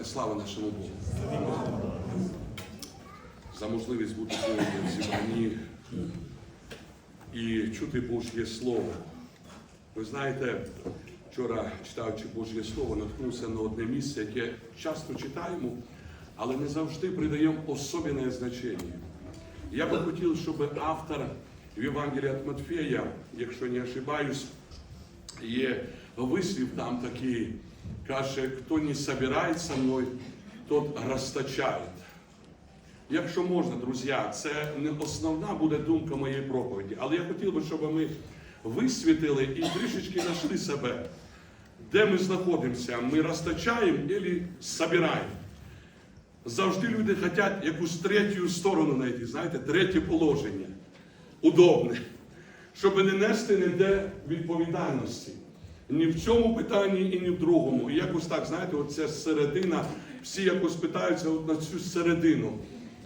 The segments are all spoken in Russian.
сказати слава нашому Богу. За можливість бути сьогодні в зібранні і чути Божє Слово. Ви знаєте, вчора, читаючи Божє Слово, наткнувся на одне місце, яке часто читаємо, але не завжди придаємо особливе значення. Я би хотів, щоб автор в Євангелії від Матфея, якщо не ошибаюсь, є вислів там такий, каже, хто не собирає со мною, тот розтачає. Якщо можна, друзі, це не основна буде думка моєї проповіді, але я хотів би, щоб ми висвітили і трішечки знайшли себе, де ми знаходимося, ми розтачаємо або собираємо. Завжди люди хочуть якусь третю сторону знайти, знаєте, третє положення. Удобне. Щоб не нести ніде відповідальності. Ні в цьому питанні і ні в другому. І якось так, знаєте, оця середина, всі якось питаються от на цю середину.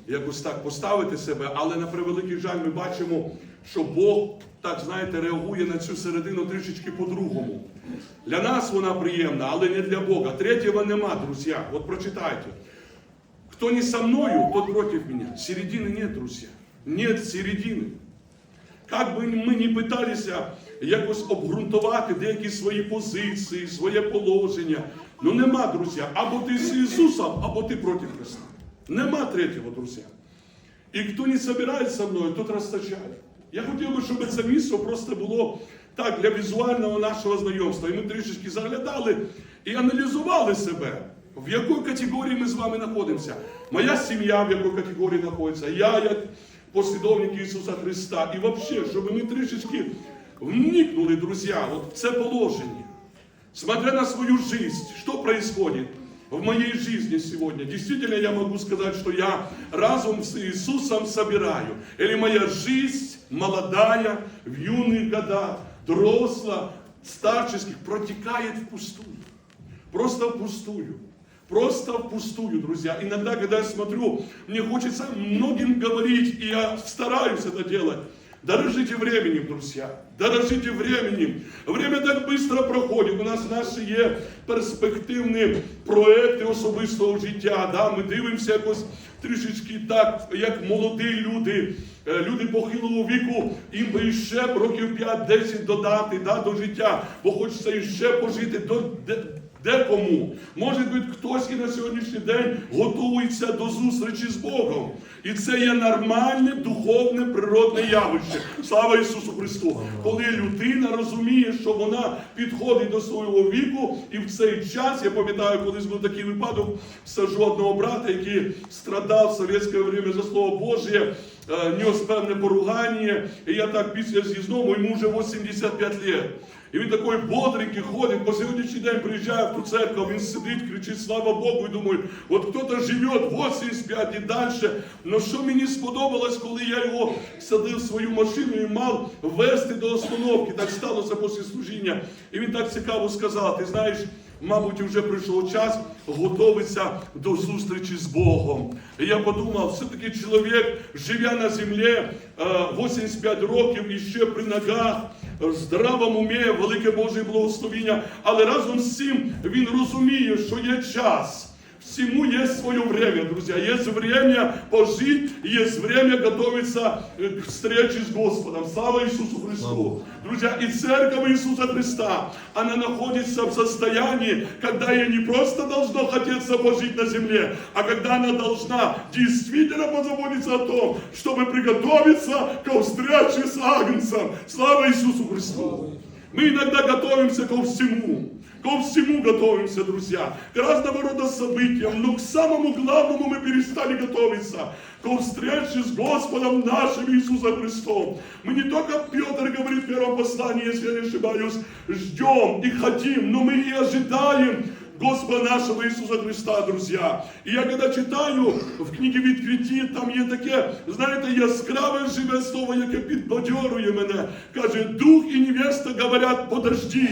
Якось так поставити себе, але на превеликий жаль ми бачимо, що Бог, так знаєте, реагує на цю середину трішечки по-другому. Для нас вона приємна, але не для Бога. Третього нема, друзі. От прочитайте. Кто не со мною, тот против меня. Середины нет, друзья. Нет середини. Як би ми не питалися якось обґрунтувати деякі свої позиції, своє положення, ну нема, друзі. Або ти з Ісусом, або ти проти Христа. Нема третього, друзі. І хто не збирається со мною, тот розтачає. Я хотів би, щоб це місце просто було так для візуального нашого знайомства. І ми трішечки заглядали і аналізували себе. В якій категорії ми з вами знаходимося? Моя сім'я в якій категорії знаходиться, я як послідовник Ісуса Христа. І взагалі, щоб ми трішечки вникнули, друзі, от в це положення. Смотря на свою жизнь, что происходит в моей жизни сегодня. Действительно, я могу сказать, что я разум с Иисусом собираю. Или моя жизнь молодая, в юных годах, дросла, старческих, протекает впустую. Просто впустую. Просто впустую, друзья. Иногда, когда я смотрю, мне хочется многим говорить, и я стараюсь это делать. Дорожите временем, друзья. Дорожите временем. Время так быстро проходить. У нас наші є перспективні проекти особистого життя. Да? Ми дивимося якось трішечки так, як молоді люди, е, люди похилого віку, їм би ще років 5-10 додати да, до життя, бо хочеться іще пожити до. Де- Декому, може бути, хтось і на сьогоднішній день готується до зустрічі з Богом. І це є нормальне духовне природне явище. Слава Ісусу Христу! Коли людина розуміє, що вона підходить до свого віку, і в цей час, я пам'ятаю, колись був такий випадок, одного брата, який страдав в совєтське время за Слово Божє, е, нес певне поругання, і я так після з'їзному, йому вже 85 років. І він такий бодренький ходить, по сьогоднішній день приїжджає в ту церкву, він сидить, кричить слава Богу, і думаю, от хтось живе 85 і далі. Но що мені сподобалось, коли я його садив в свою машину і мав вести до остановки, так сталося після служіння. І він так цікаво сказав, ти знаєш, Мабуть, вже прийшов час готуватися до зустрічі з Богом. І я подумав, все-таки чоловік, живя на землі е, 85 років і ще при ногах, в здравому умі, велике Боже благословіння, але разом з цим він розуміє, що є час. Всему есть свое время, друзья. Есть время пожить, есть время готовиться э, к встрече с Господом. Слава Иисусу Христу. Друзья, и церковь Иисуса Христа, она находится в состоянии, когда ей не просто должно хотеться пожить на земле, а когда она должна действительно позаботиться о том, чтобы приготовиться к встрече с Агнцем. Слава Иисусу Христу. Мы иногда готовимся ко всему. Ко всему готовимся, друзья. К разного рода событиям. Но к самому главному мы перестали готовиться. Ко встрече с Господом нашим Иисусом Христом. Мы не только, Петр говорит в первом послании, если я не ошибаюсь, ждем и хотим, но мы и ожидаем Господа нашого Ісуса Христа, друзі. І я коли читаю в книгі відкритті, там є таке, знаєте, яскраве живе слово, яке підбадьорює мене. Каже, дух і невеста говорять, подожди.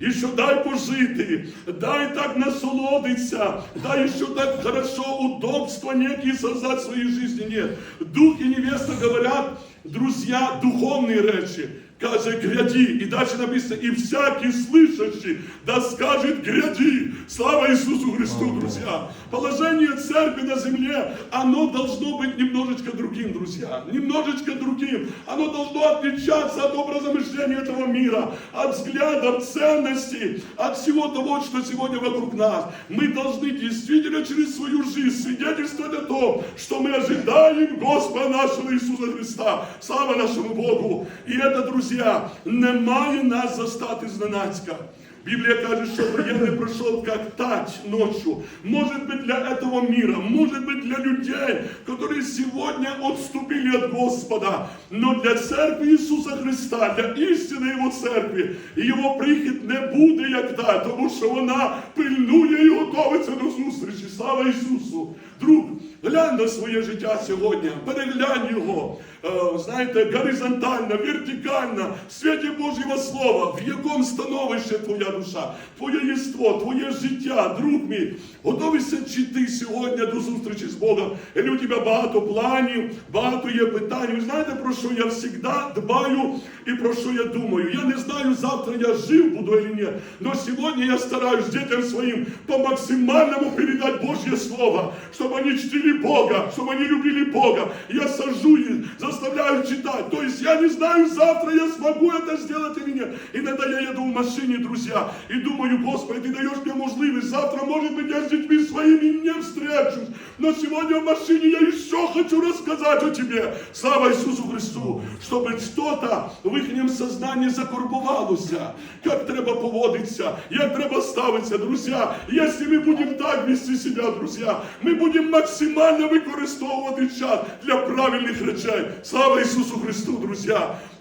І що дай пожити, дай так насолодиться, дай еще так хорошо удобства некие создать в своей жизни. Нет. Дух и невеста говорят, друзья, духовные речи. каже, гряди. І далі написано, і всякий слышащий, да скажет гряди. Слава Иисусу Христу, друзья. Положение церкви на земле, оно должно быть немножечко другим, друзья. Немножечко другим. Оно должно отличаться от образа мышления этого мира, от взглядов, ценностей, от всего того, что сегодня вокруг нас. Мы должны действительно через свою жизнь свидетельствовать о том, что мы ожидаем Господа нашего Иисуса Христа. Слава нашему Богу! І це, друзі, не має нас застати зненацька. Библия каже, что военный прошел как тать ночью. Может быть для этого мира, может быть для людей, которые сегодня отступили от Господа. Но для церкви Ісуса Христа, для істини Його церкви, Його прихід не буде як та, тому що вона пильнує і готовиться до зустрічі. Слава Ісусу! Друг, глянь на своє життя сьогодні, переглянь його, е, знаєте, горизонтально, вертикально, в світі Божого Слова, в якому становище твоя душа, твоє єство, твоє життя, друг мій, готовишся чи ти сьогодні до зустрічі з Богом? І у тебе багато планів, багато є питань. Ви знаєте, про що я завжди дбаю і про що я думаю? Я не знаю, завтра я жив буду или ні, но сьогодні я стараюсь дітям своїм по максимальному передать Божье Слово, чтобы они чтили Бога, чтобы они любили Бога. Я сажу их, заставляю читать. То есть я не знаю, завтра я смогу это сделать или нет. Иногда я еду в машине, друзья, и думаю, Господи, Ты даешь мне возможность. Завтра, может быть, я с детьми своими не встречусь. Но сегодня в машине я еще хочу рассказать о Тебе. Слава Иисусу Христу, чтобы что-то в их сознании закорбувалося. Как треба поводиться, як треба ставитися, друзі. Если мы будем так вести себя, друзья, ми будемо максимально використовувати час для правильних речей. Слава Ісусу Христу, друзі!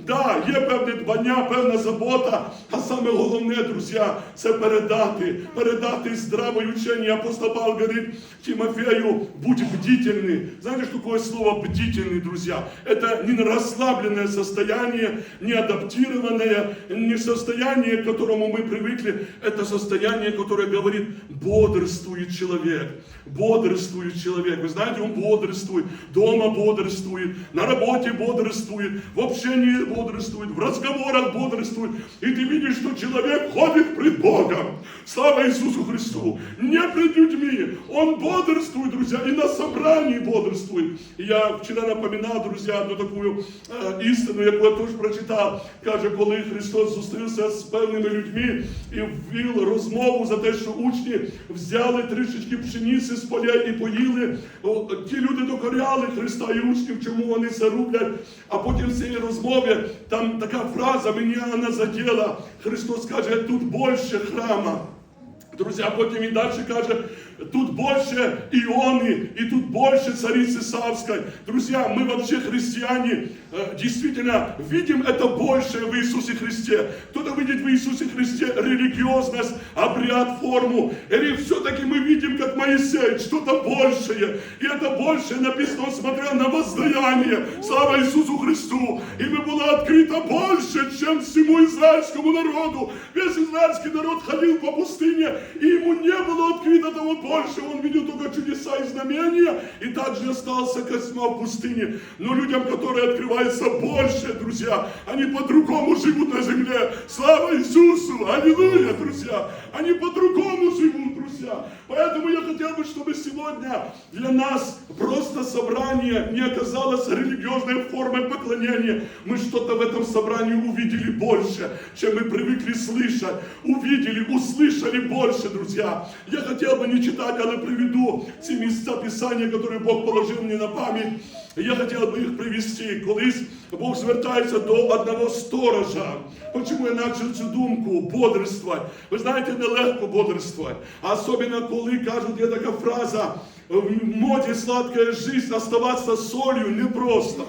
Да, є певне дбання, певна забота, а саме головне, друзі, це передати, передати здраве учення. Апостол Павел говорит Тимофею, будь бдительный. Знаете, что такое слово бдительный, друзья? Это не расслабленное состояние, не адаптированное, не состояние, к которому мы привыкли. Это состояние, которое говорит, бодрствует человек. Бодрствует человек. Вы знаете, он бодрствует, дома бодрствует, на работе бодрствует, в общении бодрствует, в разговорах бодрствует. И ты видишь, что человек ходит пред Богом. Слава Иисусу Христу. Не пред людьми. Он бодрствует, друзья, и на собрании бодрствует. Я вчера напоминал, друзья, одну такую е, істину, яку я теж прочитав. Каже, коли Христос зустрівся з певними людьми і ввів розмову за те, що учні взяли трішечки пшениці з поля і поїли. Ті люди докоряли Христа і учнів, чому вони це роблять. А потім в цій розмові там така фраза, мені вона заділа. Христос каже, тут більше храма. Друзья, потім і далі каже, тут больше Ионы, и тут больше царицы Савской. Друзья, мы вообще христиане, э, действительно видим это большее в Иисусе Христе. Кто-то видит в Иисусе Христе религиозность, обряд, форму. Или все-таки мы видим, как Моисей, что-то большее. И это большее написано, он смотрел на воздаяние. Слава Иисусу Христу. И мы было открыто больше, чем всему израильскому народу. Весь израильский народ ходил по пустыне, и ему не было открыто того больше. Он видел только чудеса и знамения, и также остался Косьма в пустыне. Но людям, которые открываются больше, друзья, они по-другому живут на земле. Слава Иисусу! Аллилуйя, друзья! Они по-другому живут, друзья. Поэтому я хотел бы, чтобы сегодня для нас просто собрание не оказалось религиозной формой поклонения. Мы что-то в этом собрании увидели больше, чем мы привыкли слышать. Увидели, услышали больше, друзья. Я хотел бы не читать, але приведу ці місця Писання, які Бог положив мені на пам'ять. Я хотів би їх привести. Колись Бог звертається до одного сторожа. Почему я начал цю думку бодрствовать? Ви знаєте, нелегко бодрствовать. А особенно коли кажуть, є така фраза, в моде сладкая жизнь, оставаться солью непросто.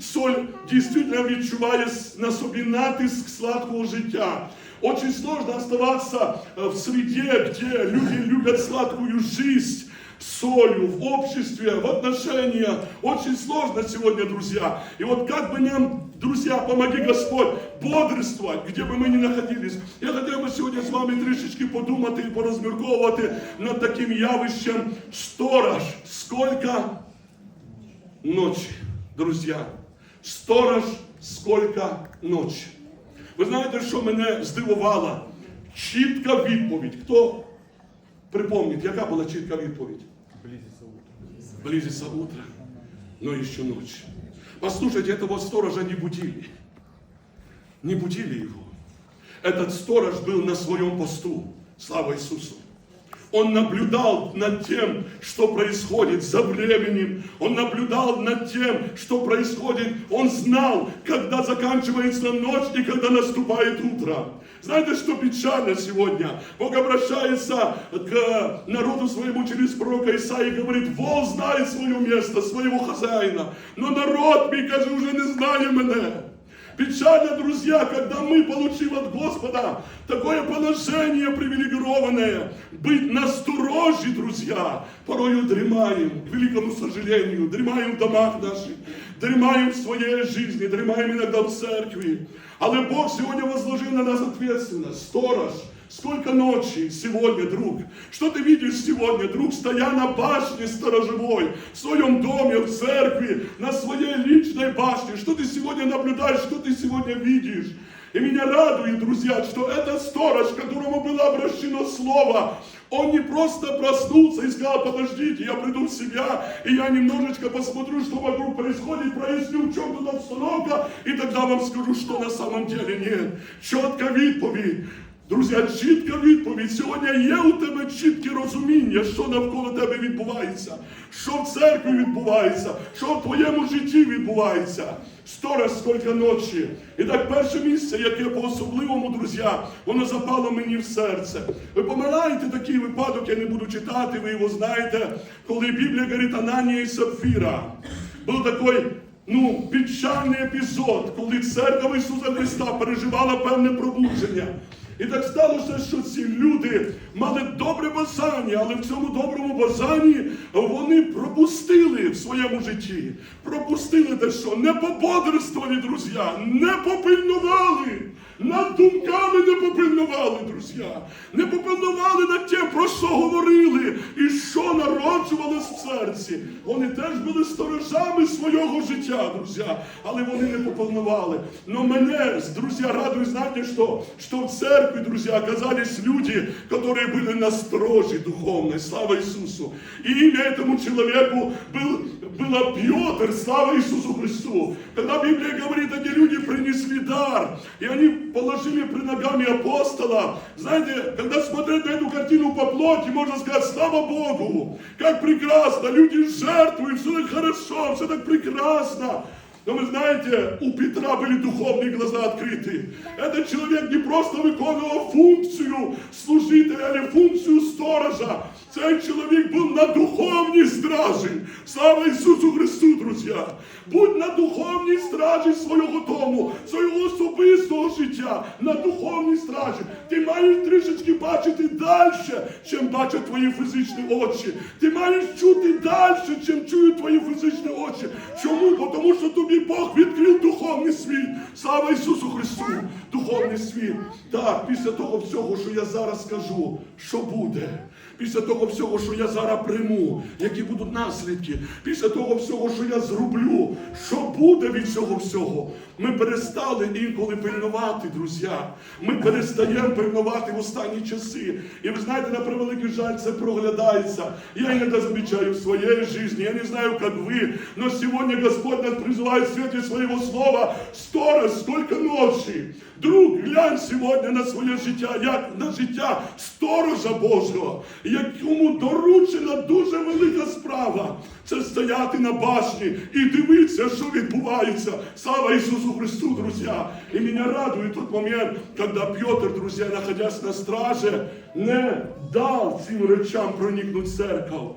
Соль действительно відчуває на собі натиск сладкого життя. Очень сложно оставаться в среде, где люди любят сладкую жизнь, солью, в обществе, в отношениях. Очень сложно сегодня, друзья. И вот как бы нам, друзья, помоги Господь бодрствовать, где бы мы ни находились. Я хотел бы сегодня с вами трішечки подумати і порозмірковувати над таким явищем сторож. Сколько ночи, друзья. Сторож, сколько ночи. Ви знаєте, що мене здивувало? Чітка відповідь. Хто припомнить, яка була чітка відповідь? Близится утро. Близится утро, но еще ночь. Послушайте, этого сторожа не будили. Не будили его. Этот сторож был на своем посту. Слава Иисусу. Он наблюдал над тем, что происходит за временем. Он наблюдал над тем, что происходит. Он знал, когда заканчивается ночь и когда наступает утро. Знаете, что печально сегодня? Бог обращается к народу своему через пророка Исаия и говорит, вол знает свое место, своего хозяина, но народ, мій каже, уже не знає мене. Печально, друзья, когда мы, получив от Господа такое положение привилегированное, быть на сторожи, друзья, порою дремаем, к великому сожалению, дремаем в домах наших, дремаем в своей жизни, дремаем иногда в церкви. Але Бог сегодня возложил на нас ответственность, сторож, Сколько ночи сегодня, друг? Что ты видишь сегодня, друг, стоя на башне сторожевой, в своем доме, в церкви, на своей личной башне? Что ты сегодня наблюдаешь, что ты сегодня видишь? И меня радует, друзья, что этот сторож, которому было обращено слово, он не просто проснулся и сказал, подождите, я приду в себя, и я немножечко посмотрю, что вокруг происходит, проясню, в чем тут обстановка, и тогда вам скажу, что на самом деле нет. Четко відповідь. Друзі, чітка відповідь. Сьогодні є у тебе чітке розуміння, що навколо тебе відбувається, що в церкві відбувається, що в твоєму житті відбувається. Сторож скільки ночі. І так перше місце, яке по-особливому, друзі, воно запало мені в серце. Ви пам'ятаєте такий випадок, я не буду читати, ви його знаєте, коли Біблія говорить Ананія і Сапфіра. Був такий ну, печальний епізод, коли церква Ісуса Христа переживала певне пробудження. І так сталося, що ці люди мали добре бажання, але в цьому доброму бажанні вони пропустили в своєму житті. Пропустили те, що не пободрствували, друзі, не попильнували. Над думками не попильнували, друзі. Не попильнували над тим, про що говорили і що народжувалось в серці. Вони теж були сторожами свого життя, друзі, але вони не попильнували. Но мене, друзі, радует, знаете что? Что в церкви, друзья, оказались люди, которые были на строже духовной. Слава Иисусу. И имя этому человеку был, было Петр. Слава Иисусу Христу. Когда Библия говорит, эти люди принесли дар, и они положили при ногами апостола. Знаете, когда смотреть на эту картину по плоти, можно сказать, слава Богу, как прекрасно, люди жертвуют, все так хорошо, все так прекрасно. Но вы знаете, у Петра были духовные глаза открыты. Этот человек не просто виконував функцію служителя, але функцію сторожа. Цей чоловік був на духовній стражі. Слава Ісусу Христу, друзі! Будь на духовній стражі свого дому, свого особистого життя, на духовній стражі. Ти маєш трішечки бачити далі, чим бачать твої фізичні очі. Ти маєш чути далі, чим чують твої фізичні очі. Чому? Бо Тому що тобі Бог відкрив духовний світ. Слава Ісусу Христу! Духовний світ. Так, після того всього, що я зараз скажу, що буде. Після того всього, що я зараз прийму, які будуть наслідки, після того всього, що я зроблю, що буде від цього всього, ми перестали інколи пильнувати, друзі. Ми перестаємо пильнувати в останні часи. І ви знаєте, на превеликий жаль, це проглядається. Я іноді замічаю в своей жизни, я не знаю, как вы, но сегодня Господь нас призывает в свете своего слова, сторож, сколько ночи. Друг, глянь сьогодні на своє життя, як на життя сторожа Божого, якому доручена дуже велика справа. Це стояти на башні і дивитися, що відбувається. Слава Ісусу Христу, друзі! І мене радує тот момент, когда Петр, друзі, находясь на страже, не дав цим речам проникнуть в церковь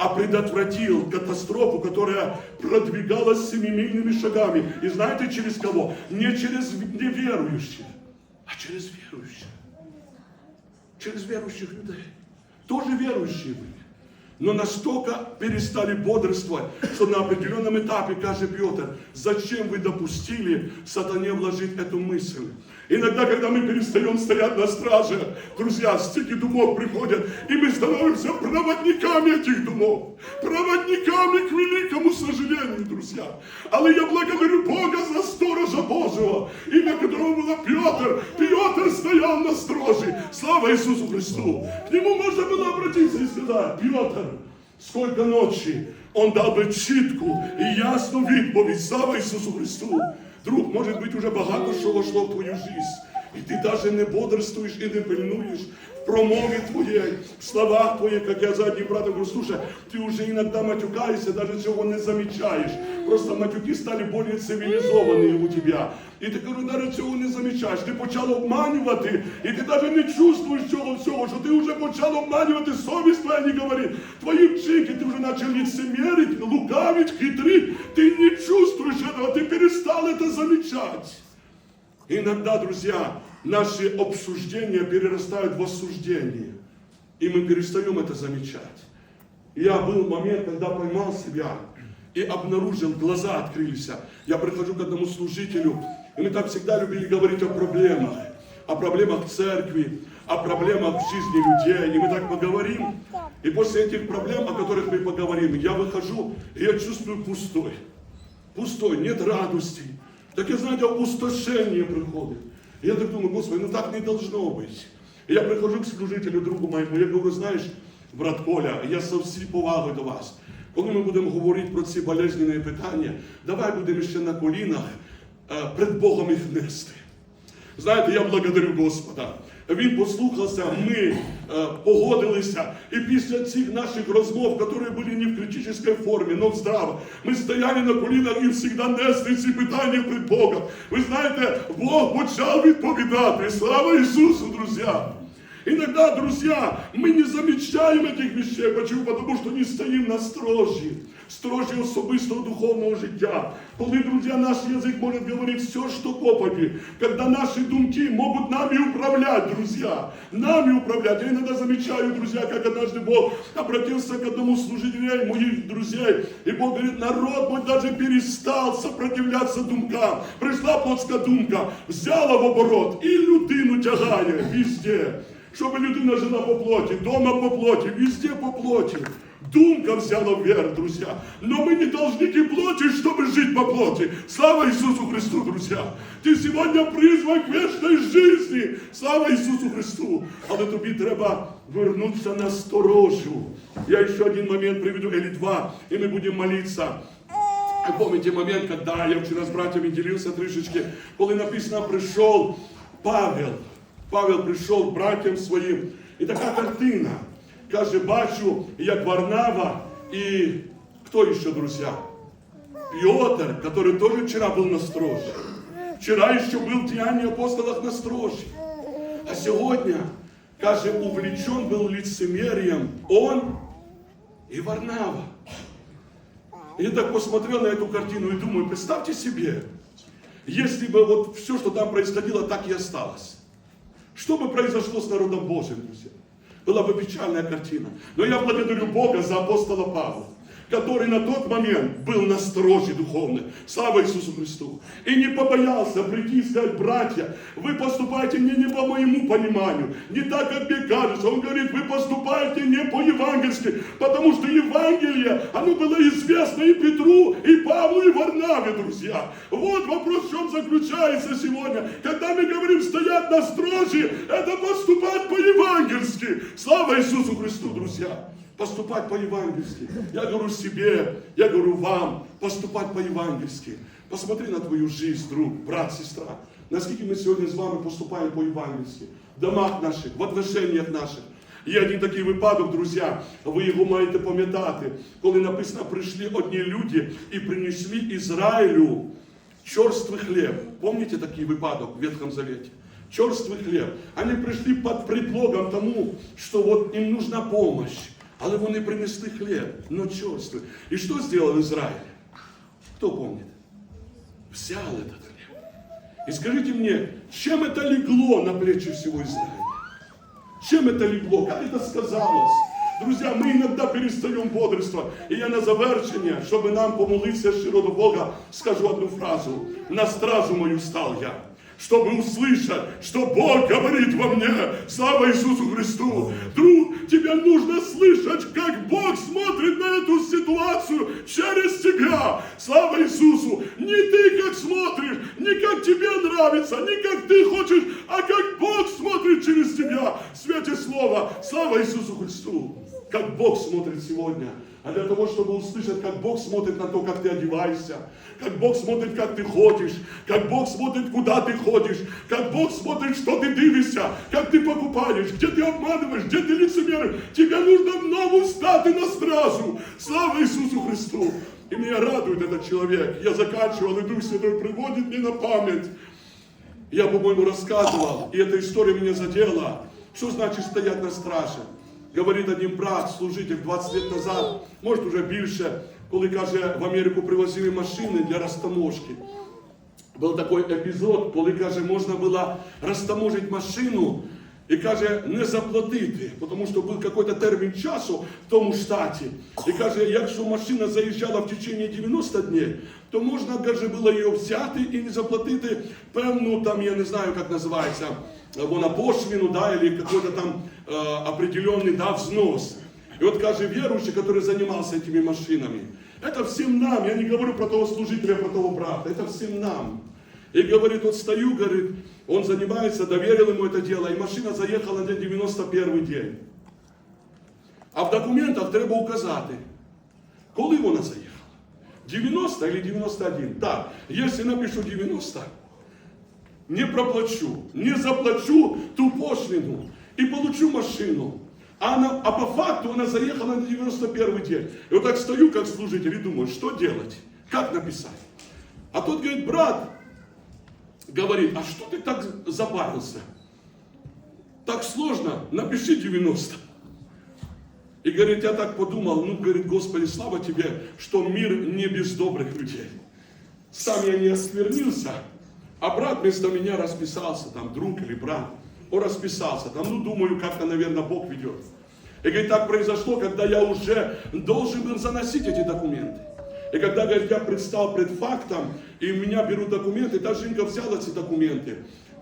а предотвратил катастрофу, которая продвигалась семимильными шагами. И знаете через кого? Не через неверующих, а через верующих. Через верующих людей. Тоже верующие были. Но настолько перестали бодрствовать, что на определенном этапе, каже Петр, зачем вы допустили сатане вложить эту мысль? Иногда, когда мы перестаем стоять на страже, друзья, стики думов приходят, и мы становимся проводниками этих думов, проводниками к великому сожалению, друзья. Але я благодарю Бога за сторожа Божьего, имя которого было Петр. Петр стоял на сторожи. Слава Иисусу Христу. К нему можно было обратиться и сказать, Петр, сколько ночи он дал бы чітку і ясну відповідь. Слава Ісусу Христу. Друг, может быть, уже багато що вошло в твою жизнь. І ти даже не бодрствуєш і не пильнуєш в промові твоєї, в словах твоїх, як я задній братом говорю, слушай, ти вже іноді матюкаєшся, даже цього не замічаєш. Просто матюки стали більш цивілізовані у тебе. І ти кажу, навіть цього не замічаєш. Ти почав обманювати, і ти навіть не чувствуєш цього всього, що ти вже почав обманювати, совість твоя не говорить. Твої вчинки, ти вже почав лицемерить, лукавить, хитрить. Ти не чувствуєш этого, ти перестал это замечать. Иногда, друзья, наши обсуждения перерастают в осуждение. И мы перестаем это замечать. Я был момент, когда поймал себя и обнаружил, глаза открылись. Я прихожу к одному служителю, и мы так всегда любили говорить о проблемах. О проблемах церкви, о проблемах в жизни людей. И мы так поговорим. И после этих проблем, о которых мы поговорим, я выхожу, и я чувствую пустой. Пустой, нет радости. Таке, знаєте, опустошення приходить. Я так думаю, Господи, ну так не должно быть. Я прихожу к служителю, другу моєму, я говорю, знаєш, брат Коля, я со всі поваги до вас. Коли ми будемо говорити про ці болезненні питання, давай будемо ще на колінах перед пред Богом їх нести. Знаєте, я благодарю Господа. Він послухався, ми е, погодилися. І після цих наших розмов, які були не в критичній формі, но в здраво, ми стояли на колінах і завжди несли ці питання перед Богом. Ви знаєте, Бог почав відповідати. Слава Ісусу, друзі! Иногда, друзья, мы не замечаем этих вещей. Почему? Потому что не стоим на строжі. Строжі особистого духовного життя. Коли, друзі, наш язик може говорити все, що попаді. Когда наши думки могут нами управлять, друзья. Нами управлять. Я иногда замечаю, друзья, как однажды Бог обратился к одному служителю моих друзей. И Бог говорит, народ мой даже перестал сопротивляться думкам. Пришла плотська думка, взяла в оборот і людину тягає везде. Щоб людина жила по плоті, дома по плоті, везде по плоті. Думка взяла вверх, друзья. Но мы не должны к плоти, чтобы жить по плоти. Слава Иисусу Христу, друзья. Ты сегодня призван к вечной жизни. Слава Ісусу Христу. Але тобі треба вернутися на сторожу. Я ще один момент приведу, или два, и мы будем молиться. Вы помните момент, когда я вчера с братьями делился трішечки, коли написано прийшов Павел. Павел прийшов к братьям своїм. І така картина. Каже, бачу, як Варнава і хто ще, друзья? Петр, который тоже вчера был на строже. Вчера еще был в Деянии апостолах на строже. А сегодня, каже, увлечен был лицемерием он и Варнава. И я так посмотрел на эту картину и думаю, представьте себе, если бы вот все, что там происходило, так и осталось. Что бы произошло с народом Божьим, друзья? Была бы печальная картина. Но я благодарю Бога за апостола Павла, который на тот момент был на стороже духовно. Слава Иисусу Христу. И не побоялся прийти и сказать, братья, вы поступаете не, не по моему пониманию, не так, как мне кажется. Он говорит, вы поступаете не по-евангельски, потому что Евангелие, оно было известно и Петру, и Павлу, и Варнаве, друзья. Вот вопрос, в чем заключается сегодня. Когда мы говорим стоять на строже, это поступать по-евангельски. Слава Иисусу Христу, друзья поступать по-евангельски. Я говорю себе, я говорю вам, поступать по-евангельски. Посмотри на твою жизнь, друг, брат, сестра. Наскільки ми сьогодні з вами поступаємо по-євангельськи, в домах наших, в отношеннях наших. Є один такий випадок, друзі, ви його маєте пам'ятати, коли написано, прийшли одні люди і принесли Ізраїлю черствый хлеб. Помните такий випадок в Ветхом Завете? Черствый хлеб. Они пришли под предлогом тому, что вот им нужна помощь. Але вони принесли хліб, но черствый. І що зробив Ізраїль? Хто помнит? Взял этот хлеб. И скажите мне, чем это легло на плечи всего Израиля? Чем это легло? Как это сказалось? Друзья, мы иногда перестаем бодрствовать. И я на завершення, щоб нам помолитися щиро до Бога, скажу одну фразу. На стражу мою стал я. чтобы услышать, что Бог говорит во мне. Слава Иисусу Христу! Друг, тебе нужно слышать, как Бог смотрит на эту ситуацию через тебя. Слава Иисусу! Не ты как смотришь, не как тебе нравится, не как ты хочешь, а как Бог смотрит через тебя. В свете слова. Слава Иисусу Христу! Как Бог смотрит сегодня. А для того, чтобы услышать, как Бог смотрит на то, как ты одеваешься, как Бог смотрит, как ты ходишь, как Бог смотрит, куда ты ходишь, как Бог смотрит, что ты дивишься, как ты покупаешь, где ты обманываешь, где ты лицемеришь. Тебе нужно в новую стати на стражу. Слава Иисусу Христу! И меня радует этот человек. Я заканчивал, и Дух Святой приводит мне на память. Я, по-моему, рассказывал, и эта история меня задела. Что значит стоять на страже? Говорить один брат, служитель 20 лет назад, може уже більше, коли каже, в Америку привозили машини для розтаможки. Був такий епізод, коли каже, можна було розтаможити машину і каже, не заплатити, тому що був якийсь термін часу в тому штаті. І каже, якщо машина заїжджала в течение 90 днів, то можна каже, було її взяти і не заплатити певну там, я не знаю, як називається, вона пошлину, да, или какой-то там э, определенный да, взнос. И вот, каже, верующий, который занимался этими машинами, это всем нам, я не говорю про того служителя, про того брата, это всем нам. И говорит, вот стою, говорит, он занимается, доверил ему это дело, и машина заехала на 91 день. А в документах треба указати, коли вона заїхала. 90 или 91? Так, если напишу 90, не проплачу, не заплачу ту пошлину и получу машину. А, она, а по факту она заехала на 91 день. И вот так стою, как служитель, и думаю, что делать? Как написать? А тот говорит, брат, говорит, а что ты так запарился? Так сложно, напиши 90. И говорит, я так подумал, ну, говорит, Господи, слава Тебе, что мир не без добрых людей. Сам я не осквернился, а брат вместо меня расписался, там, друг или брат, он расписался, там, ну, думаю, как-то, наверное, Бог ведет. И говорит, так произошло, когда я уже должен был заносить эти документы. И когда, говорит, я предстал пред фактом, и у меня берут документы, та жінка взяла ці документи,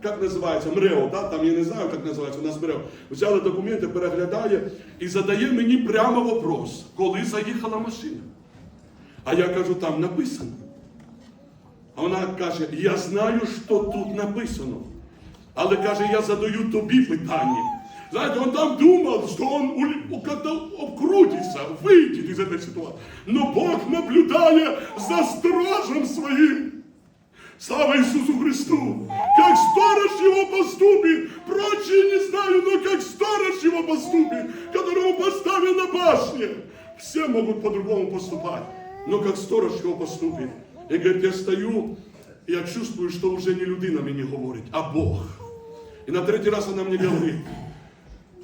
як називається, МРЕО, да? там я не знаю, як називається, у нас МРЕО, взяла документи, переглядає і задає мені прямо вопрос, коли заїхала машина. А я кажу, там написано. А вона каже, я знаю, що тут написано. Але каже, я задаю тобі питання. Знаете, он там думал, что он обкрутится, выйдет из этой ситуации. Но Бог, наблюдая за сторожем своим, слава Иисусу Христу, как сторож его поступит, прочие не знаю, но как сторож его поступит, которого поставил на башне. Все могут по-другому поступать, но как сторож его поступит. И говорит, я стою, я чувствую, что уже не людина мені говорить, а Бог. И на третий раз она мне говорит,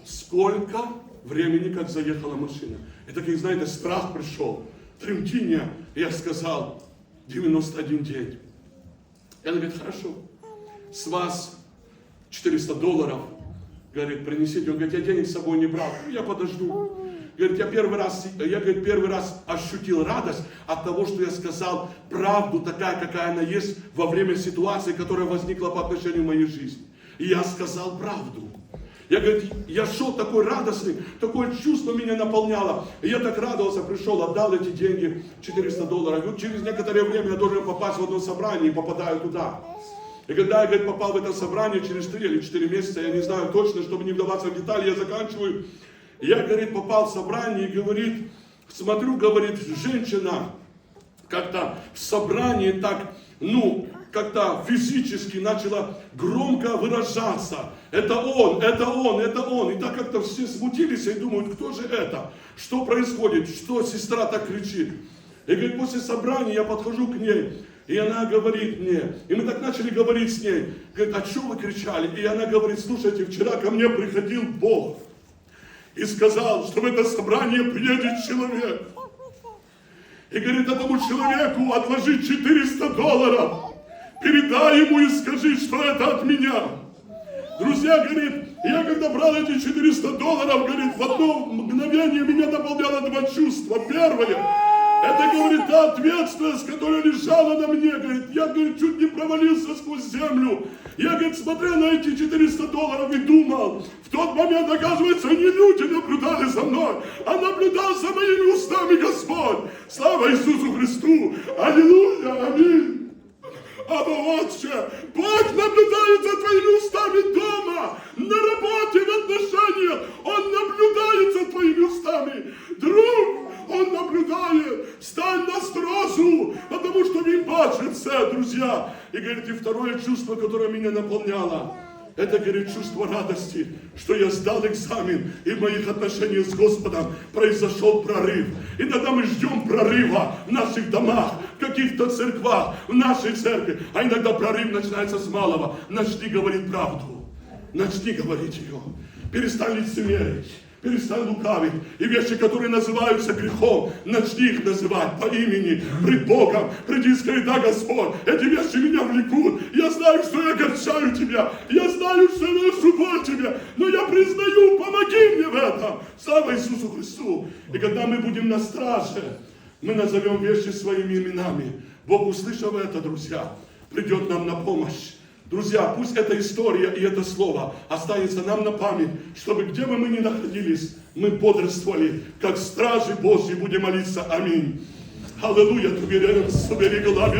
сколько времени, как заехала машина. И такой, знаете, страх пришел, тремтение. И я сказал, 91 день. Она говорит, хорошо, с вас 400 долларов. Говорит, принесите. Он говорит, я денег с собой не брал. «Ну, Я подожду. Говорит, я первый раз, я говорит, первый раз ощутил радость от того, что я сказал правду такая, какая она есть во время ситуации, которая возникла по отношению к моей жизни. И я сказал правду. Я, говорит, я шел такой радостный, такое чувство меня наполняло. И я так радовался, пришел, отдал эти деньги, 400 долларов. И через некоторое время я должен попасть в одно собрание и попадаю туда. И когда я, говорит, попал в это собрание через 3 или 4 месяца, я не знаю точно, чтобы не вдаваться в детали, я заканчиваю. Я, говорит, попал в собрание и говорит, смотрю, говорит, женщина как-то в собрании так, ну, как-то физически начала громко выражаться. Это он, это он, это он. И так как-то все смутились и думают, кто же это? Что происходит? Что сестра так кричит? И говорит, после собрания я подхожу к ней, и она говорит мне, и мы так начали говорить с ней, говорит, а что вы кричали? И она говорит, слушайте, вчера ко мне приходил Бог и сказал, что в это собрание приедет человек. И говорит, этому человеку отложи 400 долларов, передай ему и скажи, что это от меня. Друзья, говорит, я когда брал эти 400 долларов, говорит, в одно мгновение меня наполняло два чувства. Первое, это, говорит, та ответственность, которая лежала на мне, говорит, я, говорит, чуть не провалился сквозь землю. Я, говорит, смотрел на эти 400 долларов и думал, в тот момент, оказывается, не люди наблюдали за мной, а наблюдал за моими устами Господь. Слава Иисусу Христу! Аллилуйя! Аминь! А Отче, Бог наблюдает за твоими устами дома, на работе, в отношениях. Он наблюдает за твоими устами. Друг, Он наблюдает. Стань на строжу, потому что не бачит все, друзья. И говорит, и второе чувство, которое меня наполняло, это, говорит, чувство радости, что я сдал экзамен, и в моих отношениях с Господом произошел прорыв. Иногда мы ждем прорыва в наших домах, в каких-то церквах, в нашей церкви. А иногда прорыв начинается с малого. Начни говорить правду. Начни говорить ее. Перестань лицемерить. Перестань лукавить. И вещи, которые называются грехом, начни их называть по имени, пред Богом. Приди и скажи, да, Господь, эти вещи меня влекут. Я знаю, что я огорчаю Тебя. Я знаю, что я наношу боль Тебе. Но я признаю, помоги мне в этом. Слава Иисусу Христу. И когда мы будем на страже, мы назовем вещи своими именами. Бог, услышав это, друзья, придет нам на помощь. Друзья, пусть эта история и это слово останется нам на память, чтобы где бы мы ни находились, мы бодрствовали, как стражи Божьи будем молиться. Аминь. Аллилуйя, собери голове.